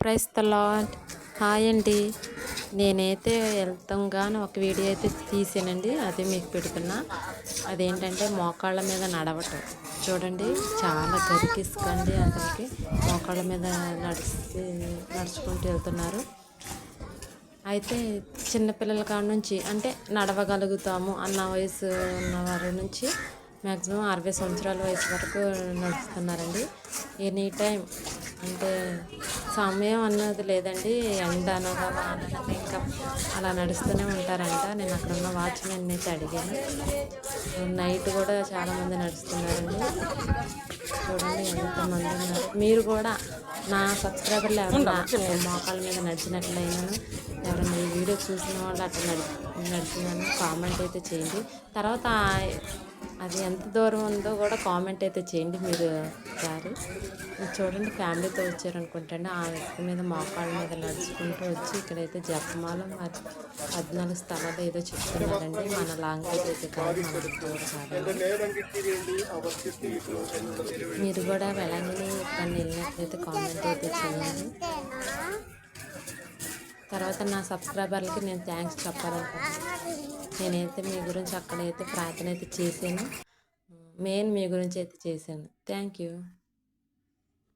Price lord hi అండి. నేనైతే వెళ్తాం కానీ ఒక వీడియో అయితే తీసానండి. అది మీకు పెడుతున్నా. అదేంటంటే మోకాళ్ళ మీద నడవటం. చూడండి చాలా గరికిసుకండి అతనికి. మోకాళ్ళ మీద నడిచి నడుచుకుంటూ వెళ్తున్నారు. అయితే చిన్నపిల్లల కాడ నుంచి అంటే నడవగలుగుతాము అన్న వయసు ఉన్న వారి నుంచి మ్యాక్సిమం అరవై సంవత్సరాల వయసు వరకు నడుస్తున్నారండి ఎనీ టైం అంటే సమయం అన్నది లేదండి. ఎండ అనగా వాన అనగా ఇంకా అలా నడుస్తూనే ఉంటారంట. నేను అక్కడ ఉన్న వాచ్మెన్ అయితే అడిగాను. నైట్ కూడా చాలామంది నడుస్తున్నారండి. చూడండి ఎంతమంది ఉన్నారు. మీరు కూడా నా సబ్స్క్రైబర్లు ఎవరైనా మోకాళ్ళ మీద నడిచినట్లయినాను ఎవరైనా ఈ వీడియో చూసిన వాళ్ళు అట్లా నడి నడిచిందని కామెంట్ అయితే చేయండి. తర్వాత అది ఎంత దూరం ఉందో కూడా కామెంట్ అయితే చేయండి మీరు ఒకసారి. చూడండి ఫ్యామిలీతో వచ్చారనుకుంటండి. ఆ వ్యక్తి మీద మోకాళ్ళ మీద నడుచుకుంటూ వచ్చి ఇక్కడైతే జపమాల మరి పద్నాలుగు స్థలాలు ఏదో చెప్తున్నారండి. మన లాంగ్వేజ్ అయితే కాదు మన మీరు కూడా వెళ్ళండి ఎప్పుడన్నా వెళ్ళినట్లయితే కామెంట్ అయితే చేయండి. తర్వాత నా సబ్స్క్రైబర్లకి నేను థ్యాంక్స్ చెప్పాలనుకుంటున్నాను. నేనైతే మీ గురించి అక్కడైతే ప్రార్థన అయితే చేశాను. మెయిన్ మీ గురించి అయితే చేశాను. Thank you.